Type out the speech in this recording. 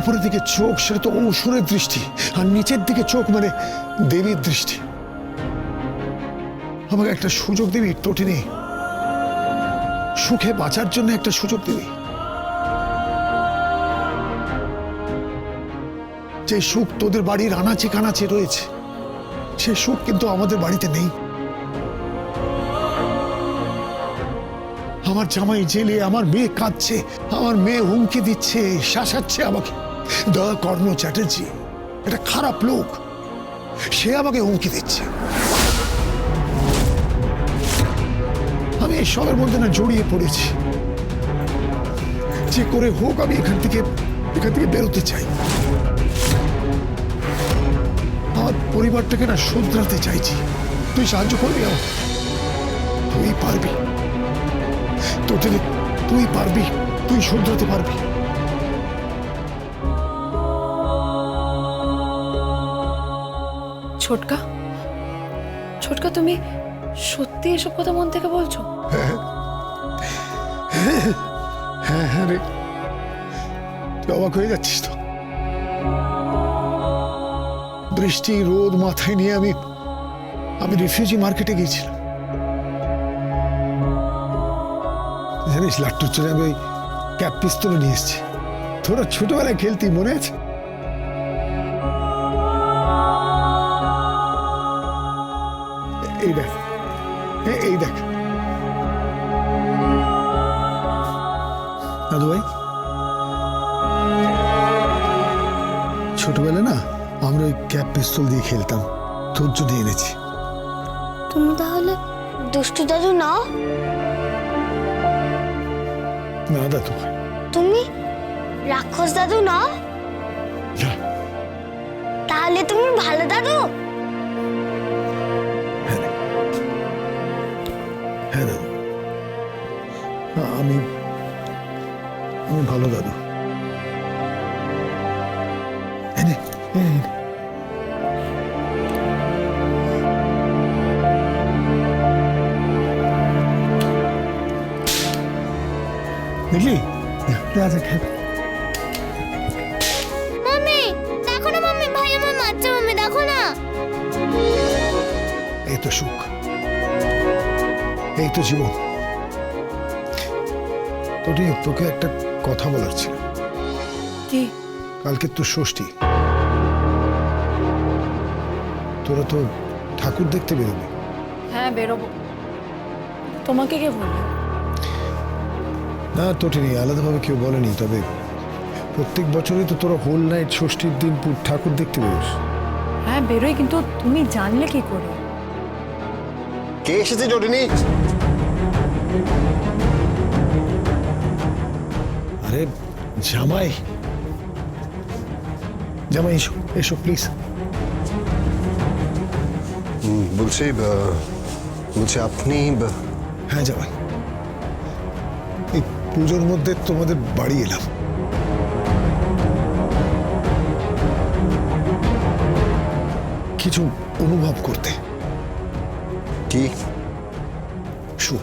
উপরের দিকে চোখ, সেটা তো অসুরের দৃষ্টি। আর নিচের দিকে চোখ মানে দেবীর দৃষ্টি। আমাকে একটা সুযোগ দিবি, টোটিনি। সুখে বাঁচার জন্য একটা সুযোগ দিবি। যে সুখ তোদের বাড়ির আনাচে কানাচে রয়েছে, সে সুখ কিন্তু আমাদের বাড়িতে নেই। আমার জামাই জেলে, আমার মেয়ে কাঁদছে, আমার মেয়ে হুমকি দিচ্ছে, শাসাচ্ছে আমাকে। দা কর্ণ চ্যাটার্জি এটা খারাপ লোক। সে আমাকে হুমকি দিচ্ছে। আমি এসবের মধ্যে না জড়িয়ে পড়েছি। যে করে হোক আমি এখান থেকে এখান থেকে বেরোতে চাই। আমার পরিবারটাকে না শুধরাতে চাইছি। তুই সাহায্য করবি আমার তুই পারবি। তোকে তুই পারবি, তুই শুধরাতে পারবি। ছোটকা? ছোটকা, তুমি সত্যি এসব কথা মন থেকে বলছো? হ্যাঁ হ্যাঁ রে। অবাক হয়ে যাচ্ছিস তো। বৃষ্টি রোদ মাথায় নিয়ে আমি আমি রিফিউজি মার্কেটে গিয়েছিলাম। জানিস, লাট্টুর চলে আমি ওই ক্যাপ পিস্তল নিয়ে এসেছি। তোরা ছোটবেলায় খেলতি, মনে আছে? এই দেখ। এই দেখ। দাদু ভাই ছোটবেলা না আমরা ওই ক্যাপ পিস্তল দিয়ে খেলতাম। তোর জন্য এনেছি। তুমি তাহলে দুষ্টু দাদু নাও? না দাদু ভাই তুমি রাক্ষস দাদু না। তাহলে তুমি ভালো দাদু? দাদু এনে এনে এনে। দেখলি যা যা খেয়ে মাম্মি দেখো না মাম্মি ভাই আমার মারছে মাম্মি দেখো না। এই তো সুখ। এই তো জীবন। তোকে একটা কথা বলার ছিল। কি? কালকে তো ষষ্ঠী। তোরা তো ঠাকুর দেখতে বেরোবি। হ্যাঁ বেরোবো। তোমাকে কে বলল? না তোটিনি আলাদাভাবে কেউ বলেনি তবে প্রত্যেক বছরই তো তোরা হোল নাইট ষষ্ঠীর দিন ঠাকুর দেখতে বেরোস। হ্যাঁ বেরোই কিন্তু তুমি জানলে কি করে? কে এসেছে জটিনি? আরে জামাই। জামাই এসো এসো প্লিজ বলছি বলছি আপনি হ্যাঁ জামাই। এই পুজোর মধ্যে তোমাদের বাড়ি এলাম। কিছু অনুভব করতে। কি? সুখ